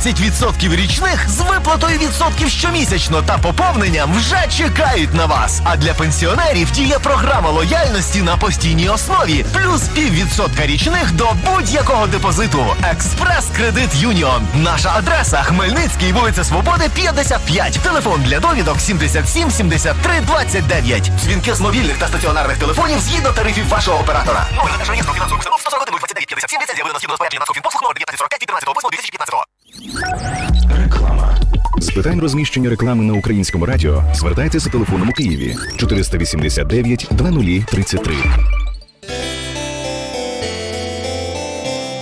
20% річних з виплатою відсотків щомісячно та поповненням вже чекають на вас. А для пенсіонерів діє програма лояльності на постійній основі, плюс піввідсотка річних до будь-якого депозиту. Експрес-кредит Юніон. Наша адреса Хмельницький, вулиця Свободи, 55. Телефон для довідок 77 73 29. Дзвінки з мобільних та стаціонарних телефонів згідно тарифів вашого оператора. На установ 141 029 57 ліцензія видана згідно розпорядження Нацфінпослуг номер 1945 від 13 2015 Реклама. З питань розміщення реклами на українському радіо звертайтеся телефоном у Києві 489 2033.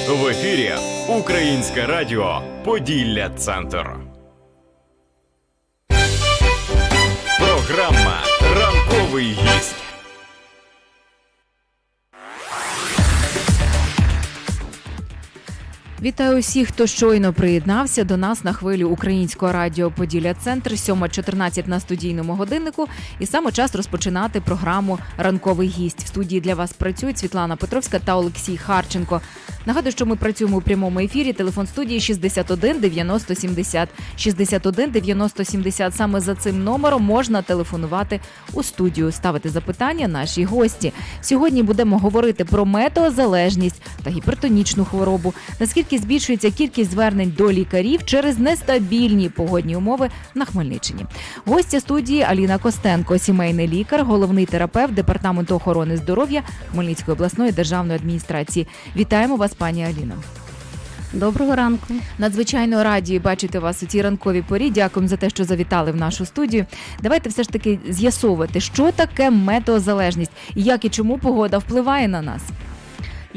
В ефірі Українське радіо Поділля Центр. Програма Ранковий гість. Вітаю усіх, хто щойно приєднався до нас на хвилю українського радіо Поділля Центр 7.14 на студійному годиннику. І саме час розпочинати програму Ранковий гість. В студії для вас працюють Світлана Петровська та Олексій Харченко. Нагадую, що ми працюємо у прямому ефірі. Телефон студії 61 90 70. 61 90 70. Саме за цим номером можна телефонувати у студію, ставити запитання нашій гості. Сьогодні будемо говорити про метеозалежність та гіпертонічну хворобу. Наскільки збільшується кількість звернень до лікарів через нестабільні погодні умови на Хмельниччині? Гостя студії Аліна Костенко, сімейний лікар, головний терапевт департаменту охорони здоров'я Хмельницької обласної державної адміністрації. Вітаємо вас, пані Аліно. Доброго ранку. Надзвичайно раді бачити вас у цій ранковій порі. Дякуємо за те, що завітали в нашу студію. Давайте все ж таки з'ясовувати, що таке метеозалежність і як і чому погода впливає на нас.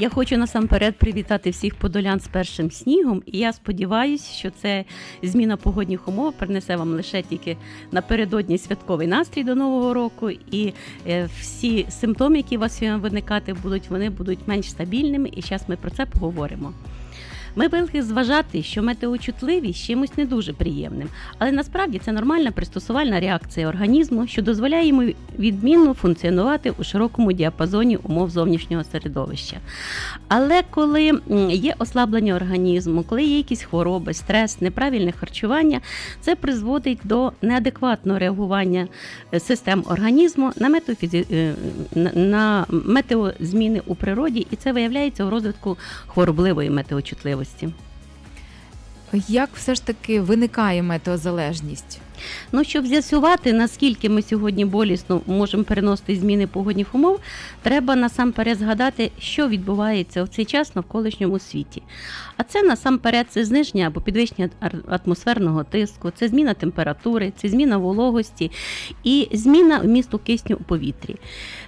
Я хочу насамперед привітати всіх подолян з першим снігом, і я сподіваюся, що це зміна погодних умов принесе вам лише тільки напередодні святковий настрій до нового року, і е, всі симптоми, які у вас виникати будуть, вони будуть менш стабільними. І зараз ми про це поговоримо. Ми повинні зважати, що метеочутливість чимось не дуже приємним, але насправді це нормальна пристосувальна реакція організму, що дозволяє йому відмінно функціонувати у широкому діапазоні умов зовнішнього середовища. Але коли є ослаблення організму, коли є якісь хвороби, стрес, неправильне харчування, це призводить до неадекватного реагування е, систем організму на метеофізі... е, на метеозміни у природі, і це виявляється у розвитку хворобливої метеочутливості. Як все ж таки виникає метеозалежність? Ну, щоб з'ясувати, наскільки ми сьогодні болісно можемо переносити зміни погодних умов, треба насамперед згадати, що відбувається в цей час навколишньому світі. А це насамперед це зниження або підвищення атмосферного тиску, це зміна температури, це зміна вологості і зміна вмісту кисню у повітрі.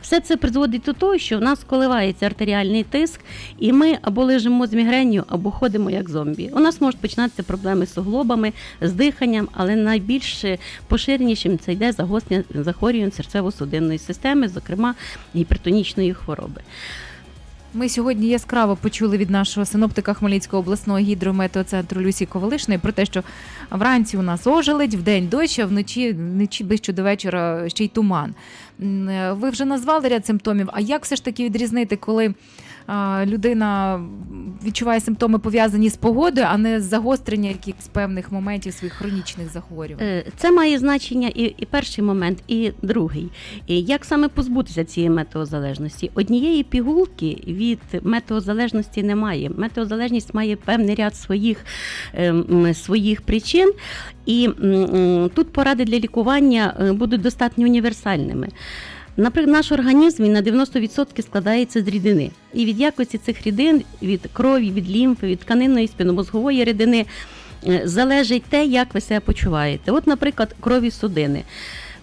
Все це призводить до того, що в нас коливається артеріальний тиск, і ми або лежимо з мігренью, або ходимо як зомбі. У нас можуть починатися проблеми з суглобами, з диханням, але найбільш поширенішим це йде загострення захворювань серцево-судинної системи, зокрема гіпертонічної хвороби. Ми сьогодні яскраво почули від нашого синоптика Хмельницького обласного гідрометеоцентру Люсі Ковалишної про те, що вранці у нас ожеледь, вдень дощ, а вночі, вночі ближче до вечора ще й туман. Е, Ви вже назвали ряд симптомів. А як все ж таки відрізнити, коли людина відчуває симптоми пов'язані з погодою, а не загострення якихось певних моментів своїх хронічних захворювань? Е, Це має значення і, і перший момент, і другий. І як саме позбутися цієї метеозалежності? Однієї пігулки від метеозалежності немає. Метеозалежність має певний ряд своїх, ем, своїх причин, і тут поради для лікування е, будуть достатньо універсальними. Наприклад, наш організм на 90% складається з рідини. І від якості цих рідин, від крові, від лімфи, від тканинної спиномозгової рідини е, залежить те, як ви себе почуваєте. От, наприклад, крові судини.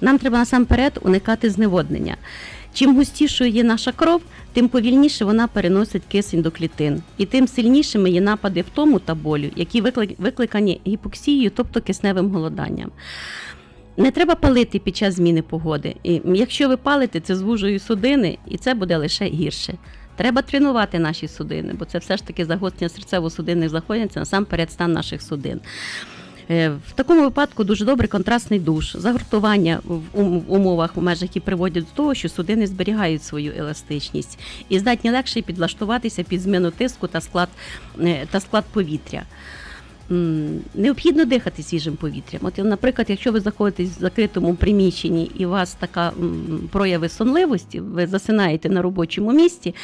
Нам треба насамперед уникати зневоднення. Чим густішою є наша кров, тим повільніше вона переносить кисень до клітин, і тим сильнішими є напади втому та болю, які викли- викликані гіпоксією, тобто кисневим голоданням. Не треба палити під час зміни погоди. І якщо ви палите, це звужує судини, і це буде лише гірше. Треба тренувати наші судини, бо це все ж таки загострення серцево-судинних захворювань, це насамперед стан наших судин. Е, В такому випадку дуже добрий контрастний душ, загортування в ум- в умовах у межах, які приводять до того, що судини зберігають свою еластичність і здатні легше підлаштуватися під зміну тиску та склад, е, та склад повітря. Необхідно дихати свіжим повітрям. От, наприклад, якщо ви знаходитесь в закритому приміщенні і у вас така прояви сонливості, ви засинаєте на робочому місці.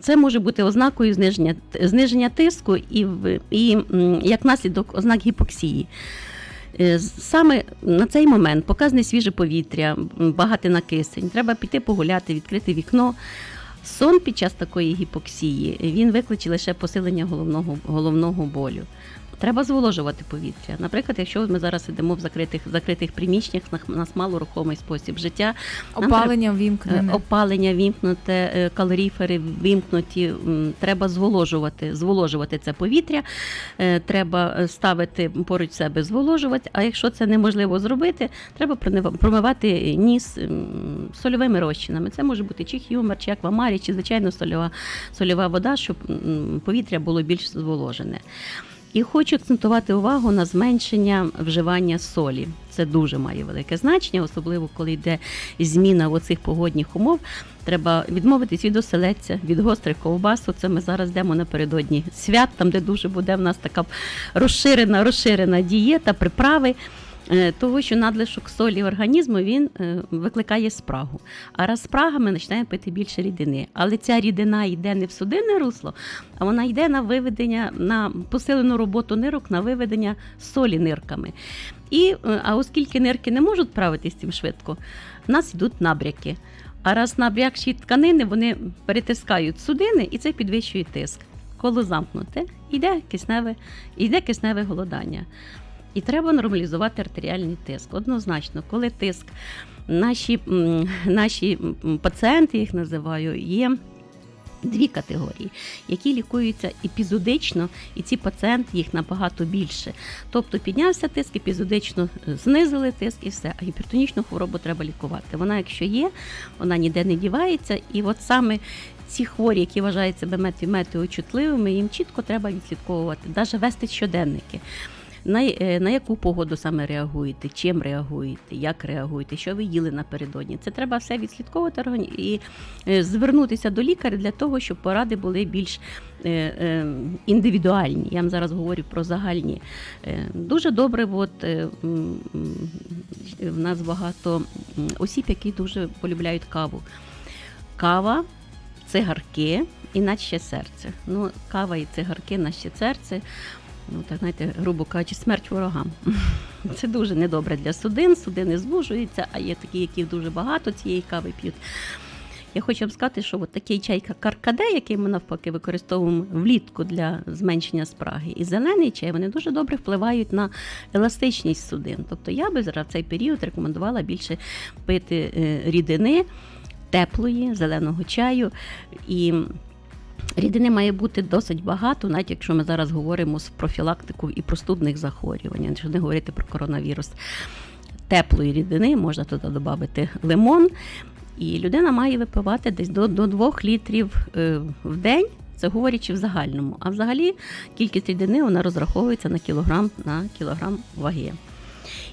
Це може бути ознакою зниження, зниження тиску і, і як наслідок ознак гіпоксії. Е, Саме на цей момент показане свіже повітря, багате на кисень. Треба піти погуляти, відкрити вікно. Сон під час такої гіпоксії він викличе лише посилення головного, головного болю. Треба зволожувати повітря. Наприклад, якщо ми зараз сидимо в закритих, закритих приміщеннях, у нас мало рухомий спосіб життя, Опалення Е, вімкнене. Опалення вімкнуте, е, калоріфери вімкнуті. Треба зволожувати, зволожувати це повітря. е, Треба е, ставити поруч себе зволожувати. А якщо це неможливо зробити, треба промивати ніс сольовими розчинами. Це може бути чи хюмер, чи аквамарі, чи звичайно сольова, сольова вода, щоб повітря було більш зволожене. І хочу акцентувати увагу на зменшення вживання солі. Це дуже має велике значення, особливо коли йде зміна в оцих погодних умов. Треба відмовитись від оселедця, від гострих ковбас. Це ми зараз йдемо напередодні свят, там де дуже буде в нас така розширена, розширена дієта, приправи. Е, Того, що надлишок солі організму він е, викликає спрагу. А раз спрага, ми починаємо пити більше рідини. Але ця рідина йде не в судинне русло, а вона йде на виведення, на посилену роботу нирок, на виведення солі нирками. І, е, а оскільки нирки не можуть справитися з цим швидко, в нас йдуть набряки. А раз набрякші тканини вони перетискають судини, і це підвищує тиск. Коло замкнуте, йде кисневе, йде кисневе голодання. І треба нормалізувати артеріальний тиск. Однозначно, коли тиск, наші, наші пацієнти, їх називаю, є. Дві категорії, які лікуються епізодично, і ці пацієнти їх набагато більше. Тобто піднявся тиск, епізодично е, знизили тиск і все. А гіпертонічну хворобу треба лікувати. Вона, якщо є, вона ніде не дівається. І от саме ці хворі, які вважають меті- метеочутливими, їм чітко треба відслідковувати, навіть вести щоденники. На, е, на яку погоду саме реагуєте, чим реагуєте, як реагуєте, що ви їли напередодні. Це треба все відслідковувати і е, звернутися до лікаря для того, щоб поради були більш е, індивідуальні. Я вам зараз говорю про загальні. Дуже добре, от, в нас багато осіб, які дуже полюбляють каву. Кава, цигарки і наче серце. Ну, кава і цигарки, наче серце. Ну, так знаєте, грубо кажучи, смерть ворогам. Це дуже недобре для судин. Судини звужуються, а є такі, які дуже багато цієї кави п'ють. Я хочу вам сказати, що от такий чай як каркаде, який ми навпаки використовуємо влітку для зменшення спраги, і зелений чай, вони дуже добре впливають на еластичність судин. Тобто я би зараз в цей період рекомендувала більше пити е, рідини теплої, зеленого чаю. І Рідини має бути досить багато, навіть якщо ми зараз говоримо з профілактику і простудних захворювань, якщо не говорити про коронавірус. Теплої рідини можна туди додати лимон, і людина має випивати десь до, до 2 літрів е, в день. Це говорячи в загальному. А взагалі кількість рідини вона розраховується на кілограм на кілограм ваги.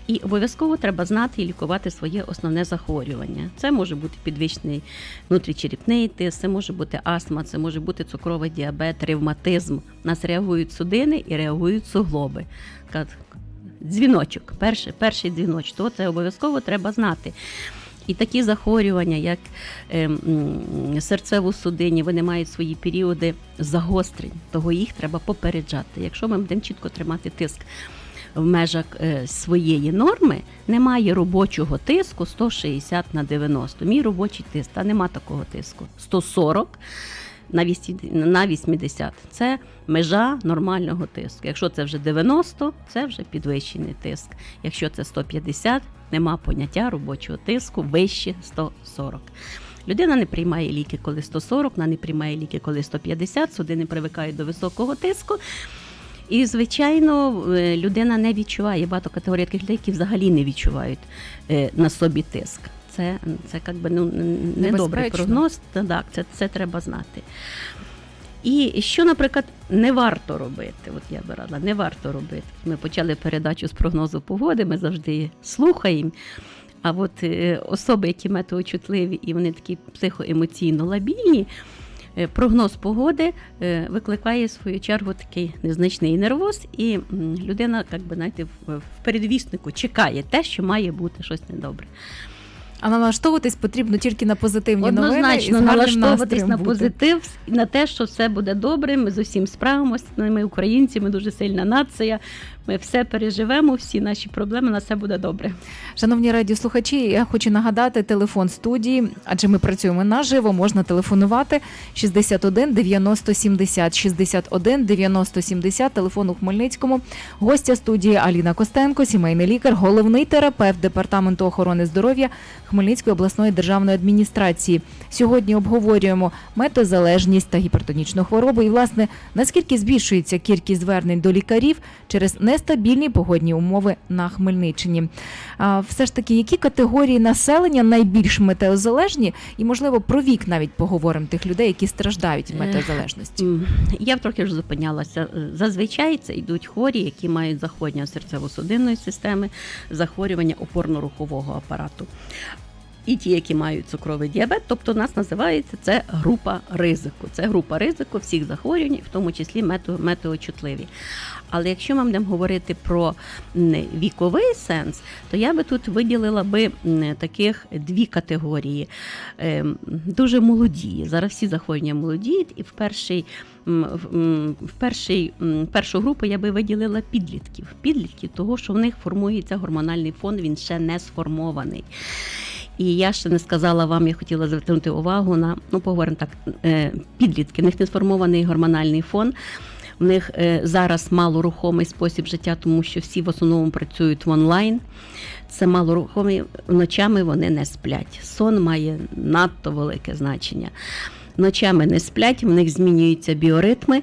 І обов'язково треба знати і лікувати своє основне захворювання. Це може бути підвищений внутрічерепний тиск, це може бути астма, це може бути цукровий діабет, ревматизм. У нас реагують судини і реагують суглоби. Дзвіночок, перший, перший дзвіночок, то це обов'язково треба знати. І такі захворювання, як е, м, серцево-судинні, вони мають свої періоди загострень, того їх треба попереджати. Якщо ми будемо чітко тримати тиск в межах е, своєї норми, немає робочого тиску 160 на 90. Мій робочий тиск, та нема такого тиску. 140 на 200 на 80. Це межа нормального тиску. Якщо це вже 90, це вже підвищений тиск. Якщо це 150, нема поняття робочого тиску вище 140. Людина не приймає ліки, коли 140, вона не приймає ліки, коли 150, судини привикають до високого тиску. І, звичайно, е, людина не відчуває багато категорій таких людей, які взагалі не відчувають е, на собі тиск. Це, це як би, ну, недобрий прогноз, так, це, це треба знати. І що, наприклад, не варто робити? От я би радила, не варто робити. Ми почали передачу з прогнозу погоди, ми завжди слухаємо. А от е, особи, які метеочутливі і вони такі психоемоційно лабільні, прогноз погоди е, викликає в свою чергу такий незначний нервоз, і людина, як би, знаєте, в, передвіснику чекає те, що має бути щось недобре. А налаштовуватись потрібно тільки на позитивні новини і Однозначно налаштовуватись на позитив і на те, що все буде добре. Ми з усім справимося. Ми українці, ми дуже сильна нація. Ми все переживемо, всі наші проблеми, на все буде добре. Шановні радіослухачі, я хочу нагадати телефон студії, адже ми працюємо наживо. Можна телефонувати 61 90 70 61 90 70, телефон у Хмельницькому. Гостя студії Аліна Костенко, сімейний лікар, головний терапевт департаменту охорони здоров'я Хмельницької обласної державної адміністрації. Сьогодні обговорюємо метозалежність та гіпертонічну хворобу. І власне наскільки збільшується кількість звернень до лікарів через нестабільні погодні умови на Хмельниччині. А все ж таки, які категорії населення найбільш метеозалежні, і можливо про вік навіть поговоримо тих людей, які страждають від Е, метеозалежності. Я б трохи вже зупинялася. Е, Зазвичай це йдуть хворі, які мають захворювання серцево-судинної системи, захворювання опорно-рухового апарату. І ті, які мають цукровий діабет, тобто нас називається це група ризику. Це група ризику всіх захворювань, в тому числі метеочутливі. Але якщо ми будемо говорити про віковий сенс, то я би тут виділила би таких дві категорії. Ем, Дуже молоді. Зараз всі захворювання молодіють, і в перший в- м, перший, першу групу я би виділила підлітків. Підлітків, того, що в них формується гормональний фон, він ще не сформований. І я ще не сказала вам, я хотіла звернути увагу на ну поговоримо так, е, підлітки. В них не сформований гормональний фон. В них е, зараз малорухомий спосіб життя, тому що всі в основному працюють в онлайн. Це малорухомі ночами вони не сплять. Сон має надто велике значення. Ночами не сплять, в них змінюються біоритми.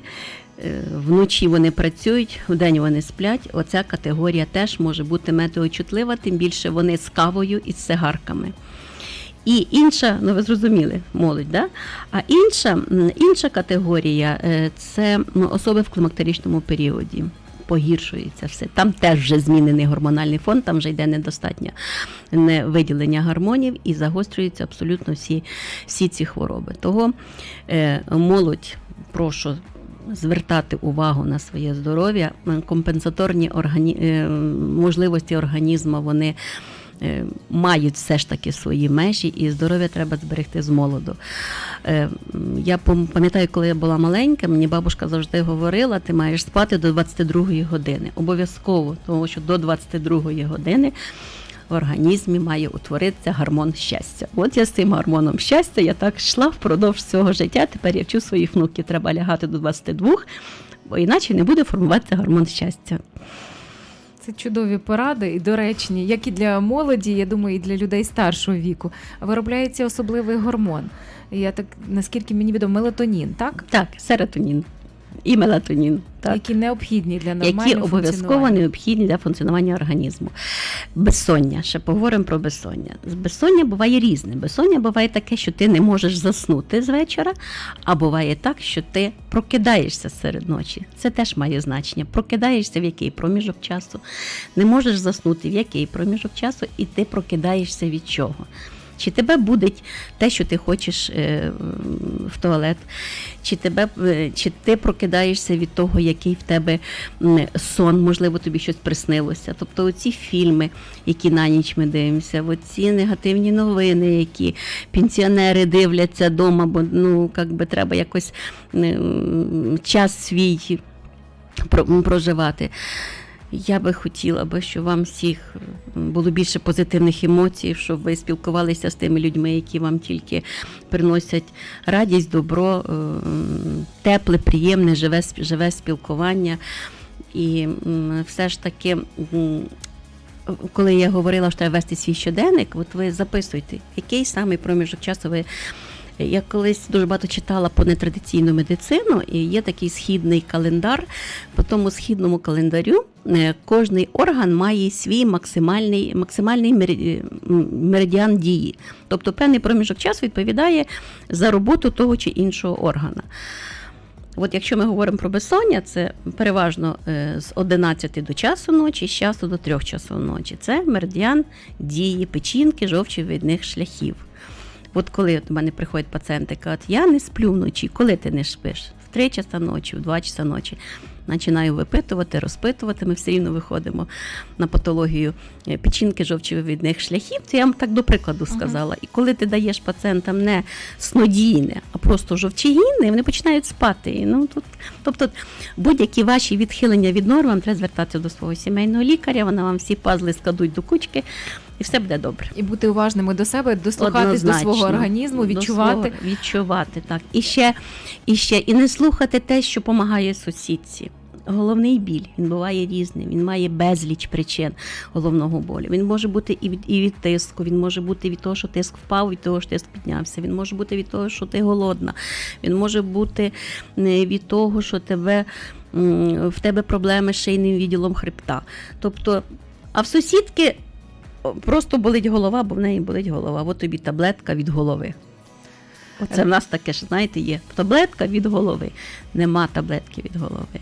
Е, Вночі вони працюють, вдень вони сплять. Оця категорія теж може бути метеочутлива, тим більше вони з кавою і з цигарками. І інша, ну ви зрозуміли, молодь, да? а інша, інша категорія е, це особи в клімактеричному періоді. Погіршується все. Там теж вже змінений гормональний фон, там вже йде недостатньо не виділення гормонів і загострюються абсолютно всі, всі ці хвороби. Того е, молодь, прошу звертати увагу на своє здоров'я, компенсаторні органі... е, можливості організму вони е, мають все ж таки свої межі, і здоров'я треба зберегти з молоду. Е, Я пам'ятаю, коли я була маленька, мені бабушка завжди говорила, ти маєш спати до 22 години. Обов'язково, тому що до 22 години в організмі має утворитися гормон щастя. От я з цим гормоном щастя, я так йшла впродовж всього життя. Тепер я вчу своїх внуків, треба лягати до 22, бо іначе не буде формуватися гормон щастя. Це чудові поради і доречні, як і для молоді, я думаю, і для людей старшого віку. Виробляється особливий гормон. Я так наскільки мені відомо, мелатонін, так? Так, серотонін і мелатонін. Так. які необхідні для нормального які обов'язково необхідні для функціонування організму. Безсоння, ще поговоримо про безсоння. Безсоння буває різне. Безсоння буває таке, що ти не можеш заснути з вечора, а буває так, що ти прокидаєшся серед ночі. Це теж має значення. Прокидаєшся в який проміжок часу, не можеш заснути в який проміжок часу, і ти прокидаєшся від чого. Чи тебе будить те, що ти хочеш е, в туалет, чи, тебе, е, чи ти прокидаєшся від того, який в тебе сон, можливо, тобі щось приснилося. Тобто оці фільми, які на ніч ми дивимося, оці негативні новини, які пенсіонери дивляться вдома, бо ну, як би треба якось час свій проживати. Я би хотіла би, щоб вам всіх було більше позитивних емоцій, щоб ви спілкувалися з тими людьми, які вам тільки приносять радість, добро, е, тепле, приємне, живе, живе спілкування. І все ж таки, коли я говорила, що треба вести свій щоденник, от ви записуйте, який саме проміжок часу ви. Я колись дуже багато читала про нетрадиційну медицину, і є такий східний календар. По тому східному календарю е, кожний орган має свій максимальний, максимальний мері- меридіан дії. Тобто певний проміжок часу відповідає за роботу того чи іншого органа. От якщо ми говоримо про безсоння, це переважно е, з 11 до часу ночі, з часу до 3 часу ночі. Це меридіан дії печінки жовчовидних шляхів. От коли до мене приходять пацієнти, кажуть, я не сплю вночі, коли ти не спиш? В 3 часа ночі, в 2 часа ночі. Починаю випитувати, розпитувати. Ми все рівно виходимо на патологію е, печінки жовчовивідних шляхів. Це я вам так до прикладу сказала. І коли ти даєш пацієнтам не снодійне, а просто жовчогінне, вони починають спати. І, ну, тут, тобто будь-які ваші відхилення від норм, вам треба звертатися до свого сімейного лікаря, вона вам всі пазли складуть до кучки, і все буде добре. І бути уважними до себе, дослухатись до свого організму, До відчувати. свого- відчувати, так. І ще, і ще, і не слухати те, що допомагає сусідці. Головний біль він буває різним, він має безліч причин головного болю. Він може бути і від, і від тиску, він може бути від того, що тиск впав, від того, що тиск піднявся. Він може бути від того, що ти голодна. Він може бути е, від того, що тебе, в тебе проблеми з шийним відділом хребта. Тобто, а в сусідки просто болить голова, бо в неї болить голова. От тобі таблетка від голови. Оце в нас таке ж, знаєте, є таблетка від голови. Нема таблетки від голови.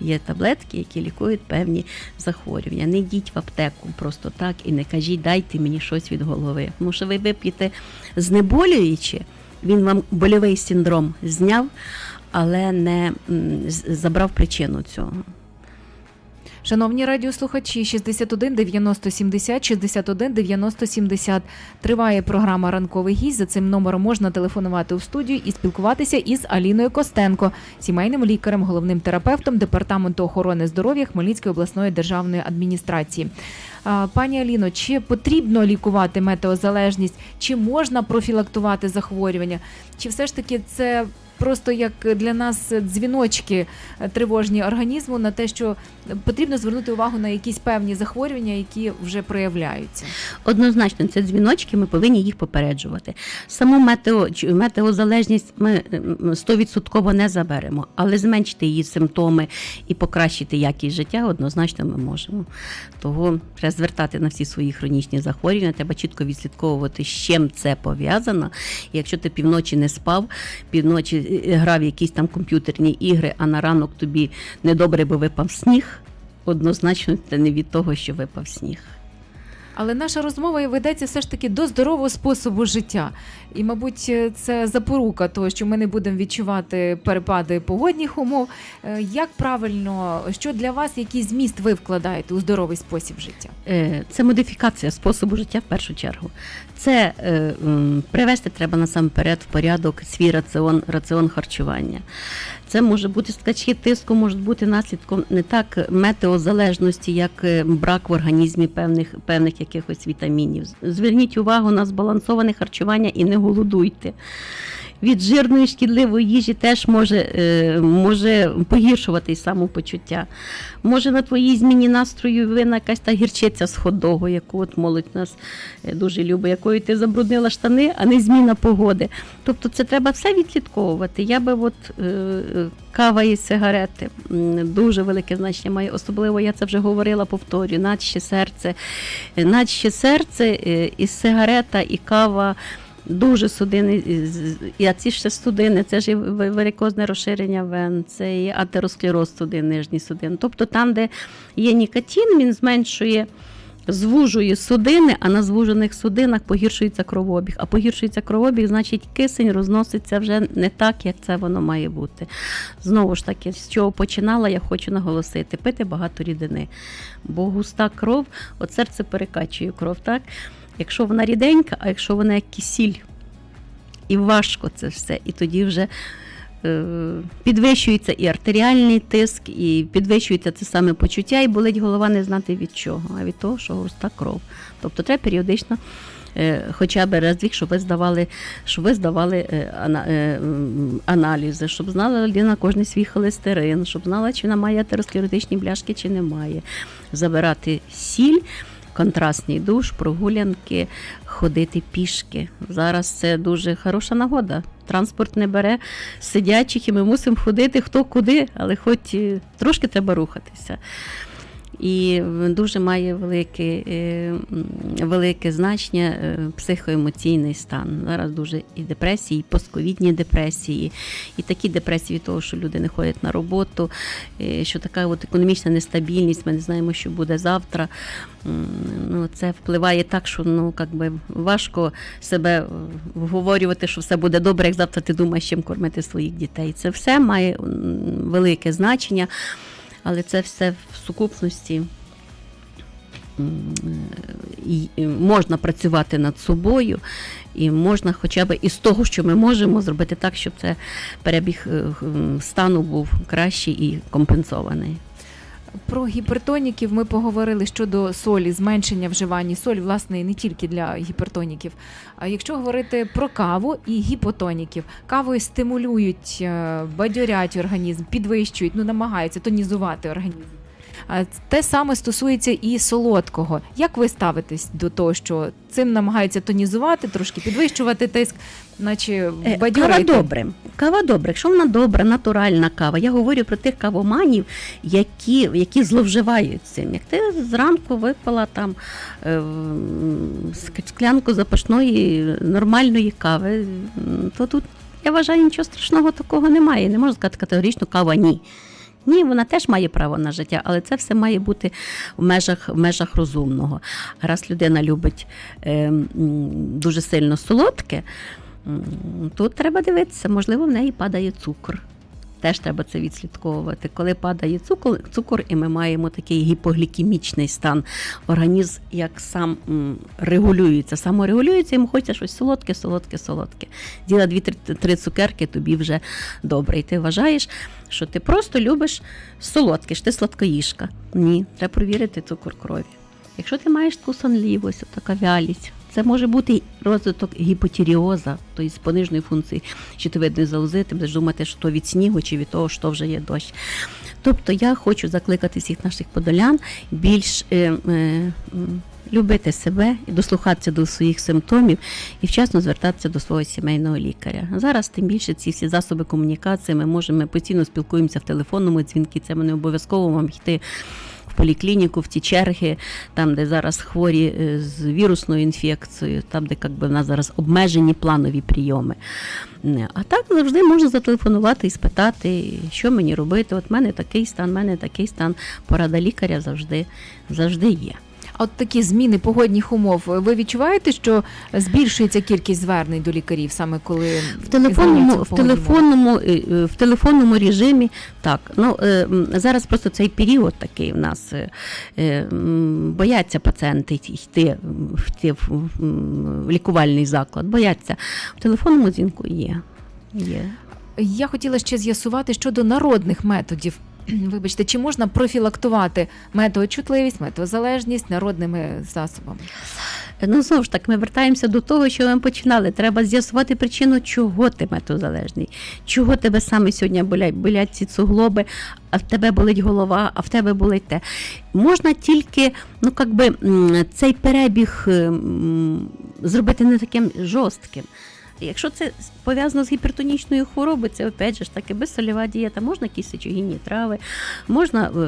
Є таблетки, які лікують певні захворювання. Не йдіть в аптеку просто так і не кажіть, дайте мені щось від голови. Тому що ви вип'єте знеболюючи, він вам больовий синдром зняв, але не забрав причину цього. Шановні радіослухачі, 61 90 70, 61 90 70. Триває програма Ранковий гість. За цим номером можна телефонувати у студію і спілкуватися із Аліною Костенко, сімейним лікарем, головним терапевтом департаменту охорони здоров'я Хмельницької обласної державної адміністрації. Пані Аліно, чи потрібно лікувати метеозалежність, чи можна профілактувати захворювання, чи все ж таки це просто як для нас дзвіночки тривожні організму на те, що потрібно звернути увагу на якісь певні захворювання, які вже проявляються. Однозначно, це дзвіночки, ми повинні їх попереджувати. Саму метео, метеозалежність ми ем, 100% не заберемо, але зменшити її симптоми і покращити якість життя однозначно ми можемо. Того треба звертати на всі свої хронічні захворювання, треба чітко відслідковувати, з чим це пов'язано. Якщо ти півночі не спав, півночі грав якісь там комп'ютерні ігри, а на ранок тобі недобре, бо випав сніг, однозначно це не від того, що випав сніг. Але наша розмова і ведеться все ж таки до здорового способу життя. І, мабуть, е, це запорука того, що ми не будемо відчувати перепади погодних умов. Е, Як правильно, що для вас, який зміст ви вкладаєте у здоровий спосіб життя? Е, Це модифікація способу життя в першу чергу. Це привести треба насамперед в порядок свій раціон, раціон харчування. Це може бути скачки тиску, можуть бути наслідком не так метеозалежності, як е, брак в організмі певних, певних якихось вітамінів. Зверніть увагу на збалансоване харчування і не голодуйте. Від жирної шкідливої їжі теж може, е, може погіршувати самопочуття. Може на твоїй зміні настрою вина якась та гірчиця з ходого, яку от молодь нас е, дуже любить, якою ти забруднила штани, а не зміна погоди. Тобто це треба все відслідковувати. Я би от е, кава і сигарети дуже велике значення має. Особливо я це вже говорила, повторюю, наче серце, наче серце і сигарета, і кава. Дуже судини, а ці ще судини, це ж і варикозне розширення вен, це і атеросклероз судин, нижній судин. Тобто там, де є нікотин, він зменшує, звужує судини, а на звужених судинах погіршується кровообіг. А погіршується кровообіг, значить кисень розноситься вже не так, як це воно має бути. Знову ж таки, з чого починала, я хочу наголосити: пити багато рідини. Бо густа кров, от серце перекачує кров, так? Якщо вона ріденька, а якщо вона як кисіль, і важко це все, і тоді вже е, підвищується і артеріальний тиск, і підвищується це саме почуття, і болить голова не знати від чого, а від того, що густа кров. Тобто треба періодично. е, Хоча б раз в щоб ви здавали, щоб ви здавали е, е, аналізи, щоб знала людина кожний свій холестерин, щоб знала, чи вона має атеросклеротичні бляшки, чи не має. Забирати сіль, контрастний душ, прогулянки, ходити пішки. Зараз це дуже хороша нагода. Транспорт не бере сидячих, і ми мусимо ходити хто куди, але хоч е, трошки треба рухатися. І дуже має велике, е, велике значення е, психоемоційний стан. Зараз дуже і депресії, і постковідні депресії, і такі депресії від того, що люди не ходять на роботу, е, що така от економічна нестабільність, ми не знаємо, що буде завтра. Ну, це впливає так, що ну, как би, важко себе вговорювати, що все буде добре, як завтра ти думаєш, чим кормити своїх дітей. Це все має велике значення, але це все в сукупності. можна працювати над собою, і можна хоча б із того, що ми можемо, зробити так, щоб це перебіг е, стану був кращий і компенсований. Про гіпертоніків ми поговорили щодо солі, зменшення вживання солі, власне, не тільки для гіпертоніків. А якщо говорити про каву і гіпотоніків, кавою стимулюють, е, бадьорять організм, підвищують, ну намагаються тонізувати організм. Те саме стосується і солодкого. Як ви ставитесь до того, що цим намагаються тонізувати, трошки підвищувати тиск, наче Е, Кава добре. Кава добре. Якщо вона добра, натуральна кава. Я говорю про тих кавоманів, які, які зловживають цим. Як ти зранку випила там е, склянку запашної нормальної кави, то тут я вважаю, нічого страшного такого немає. Не можна сказати категорично кава ні. Ні, вона теж має право на життя, але це все має бути в межах, в межах розумного. Раз людина любить е, дуже сильно солодке, тут треба дивитися, можливо, в неї падає цукор. Теж треба це відслідковувати. Коли падає цукор, цукор, і ми маємо такий гіпоглікемічний стан, організм як сам регулюється, саморегулюється, йому хочеться щось солодке, солодке, солодке. Діла дві-три цукерки, тобі вже добре. І ти вважаєш, що ти просто любиш солодке, що ти сладкоїжка. Ні, треба провірити цукор крові. Якщо ти маєш таку сонливість, така вялість, це може бути розвиток гіпотіріоза, тобто понижної функції щитовидної залози, ти будеш думати, що то від снігу чи від того, що вже є дощ. Тобто я хочу закликати всіх наших подолян більш е, е, любити себе і дослухатися до своїх симптомів і вчасно звертатися до свого сімейного лікаря. Зараз тим більше ці всі засоби комунікації ми можемо ми постійно спілкуємося в телефонному дзвінки. Це ми не обов'язково вам йти. Поліклініку, в ті черги, там, де зараз хворі е, з вірусною інфекцією, там, де якби в нас зараз обмежені планові прийоми. Не. А так завжди можна зателефонувати і спитати, що мені робити. От в мене такий стан, в мене такий стан. Порада лікаря завжди, завжди є. От такі зміни погодних умов. Ви відчуваєте, що збільшується кількість звернень до лікарів саме коли В телефонному, в телефонному, е, е, в телефонному режимі так. Ну, е, зараз просто цей період такий в нас бояться пацієнти йти в, йти в, в лікувальний заклад, бояться. В телефонному дзвінку є. є. Я хотіла ще з'ясувати щодо народних методів. Вибачте, чи можна профілактувати метеочутливість, метеозалежність народними засобами? Ну, знову ж так, ми вертаємося до того, що ми починали. Треба з'ясувати причину, чого ти метеозалежний, чого тебе саме сьогодні болять, болять ці суглоби, а в тебе болить голова, а в тебе болить те. Можна тільки, ну, би, цей перебіг зробити не таким жорстким. Якщо це пов'язано з гіпертонічною хворобою, це опять же ж таки безсольова дієта, можна якісь сечогінні трави, можна е,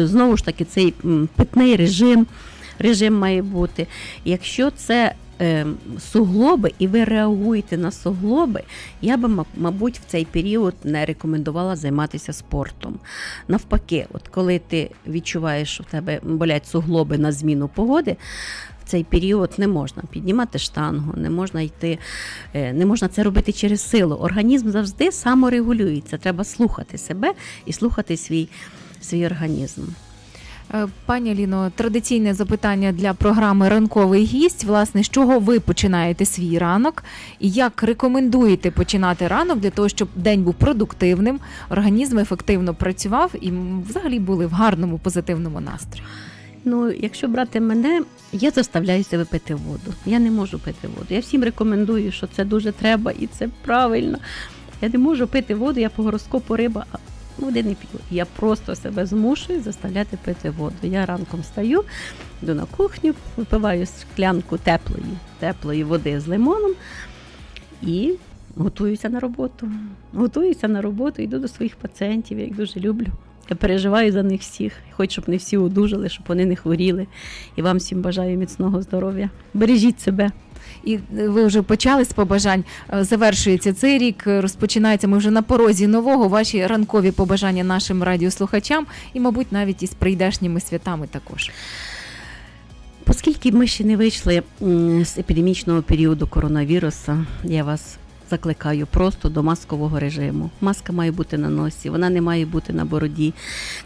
е, знову ж таки цей питний режим режим має бути. Якщо це е, суглоби, і ви реагуєте на суглоби, я би, мабуть, в цей період не рекомендувала займатися спортом. Навпаки, от коли ти відчуваєш, що в тебе болять суглоби на зміну погоди. Цей період не можна піднімати штангу, не можна йти, е, не можна це робити через силу. Організм завжди саморегулюється. Треба слухати себе і слухати свій, свій організм. Е, Пані Аліно, традиційне запитання для програми Ранковий гість. Власне, з чого ви починаєте свій ранок, і як рекомендуєте починати ранок для того, щоб день був продуктивним, організм ефективно працював і взагалі були в гарному позитивному настрої? Ну, якщо брати мене, я заставляю себе пити воду. Я не можу пити воду. Я всім рекомендую, що це дуже треба і це правильно. Я не можу пити воду, я по гороскопу риба, а води не п'ю. Я просто себе змушую заставляти пити воду. Я ранком встаю, йду на кухню, випиваю склянку теплої, теплої води з лимоном і готуюся на роботу. Готуюся на роботу, йду до своїх пацієнтів, я їх дуже люблю. Я переживаю за них всіх. Хоч щоб не всі одужали, щоб вони не хворіли. І вам всім бажаю міцного здоров'я. Бережіть себе. І е, ви вже почали з побажань. Е, Завершується цей рік, е, розпочинається. Ми вже на порозі нового. Ваші ранкові побажання нашим радіослухачам і, мабуть, навіть із прийдешніми святами також. Оскільки ми ще не вийшли з епідемічного періоду коронавіруса, я вас закликаю просто до маскового режиму. Маска має бути на носі, вона не має бути на бороді.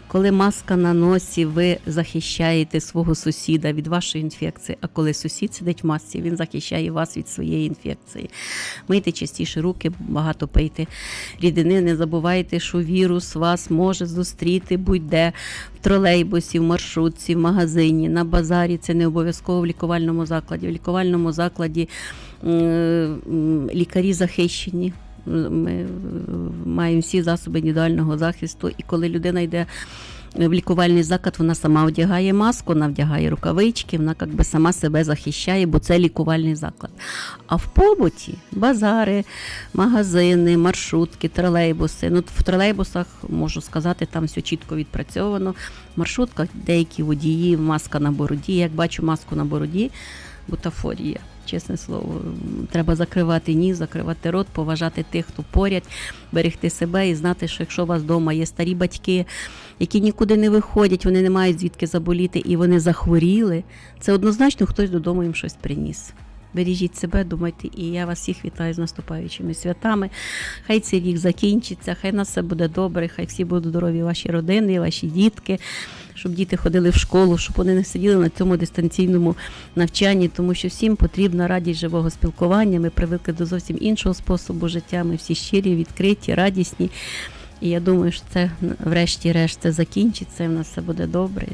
Коли маска на носі, ви захищаєте свого сусіда від вашої інфекції. А коли сусід сидить в масці, він захищає вас від своєї інфекції. Мийте частіше руки, багато пийте рідини. Не забувайте, що вірус вас може зустріти будь-де в тролейбусі, в маршрутці, в магазині, на базарі. Це не обов'язково в лікувальному закладі. В лікувальному закладі лікарі захищені. Ми е, маємо всі засоби індивідуального захисту, і коли людина йде в лікувальний заклад, вона сама одягає маску, вона вдягає рукавички, вона як би сама себе захищає, бо це лікувальний заклад. А в побуті базари, магазини, маршрутки, тролейбуси. Ну, в тролейбусах можу сказати, там все чітко відпрацьовано. В маршрутках деякі водії, маска на бороді. Як бачу маску на бороді, бутафорія. Чесне слово, треба закривати ніс, закривати рот, поважати тих, хто поряд, берегти себе і знати, що якщо у вас вдома є старі батьки, які нікуди не виходять, вони не мають звідки заболіти і вони захворіли, це однозначно хтось додому їм щось приніс. Бережіть себе, думайте, і я вас всіх вітаю з наступаючими святами. Хай цей рік закінчиться, хай на все буде добре, хай всі будуть здорові ваші родини, ваші дітки, щоб діти ходили в школу, щоб вони не сиділи на цьому дистанційному навчанні, тому що всім потрібна радість живого спілкування. Ми привикли до зовсім іншого способу життя. Ми всі щирі, відкриті, радісні. І я думаю, що це врешті-решт це закінчиться, і в нас все буде добре.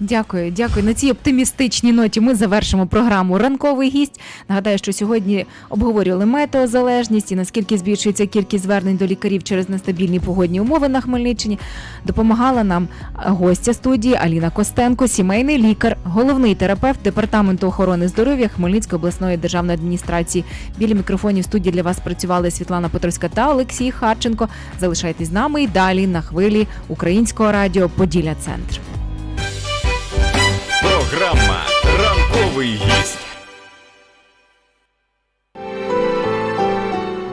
Дякую, дякую. На цій оптимістичній ноті ми завершимо програму Ранковий гість. Нагадаю, що сьогодні обговорювали метеозалежність і наскільки збільшується кількість звернень до лікарів через нестабільні погодні умови на Хмельниччині. Допомагала нам гостя студії Аліна Костенко, сімейний лікар, головний терапевт департаменту охорони здоров'я Хмельницької обласної державної адміністрації. Біля мікрофонів студії для вас працювали Світлана Петровська та Олексій Харченко. Залишайтесь з нами і далі на хвилі українського радіо Поділля Центр. Програма Ранковий гість.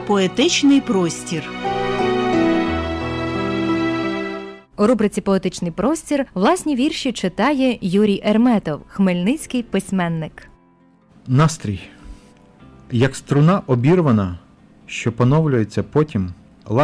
Поетичний простір. У рубриці Поетичний простір власні вірші читає Юрій Ерметов, хмельницький письменник. Настрій. Як струна обірвана, що поновлюється потім, лагідно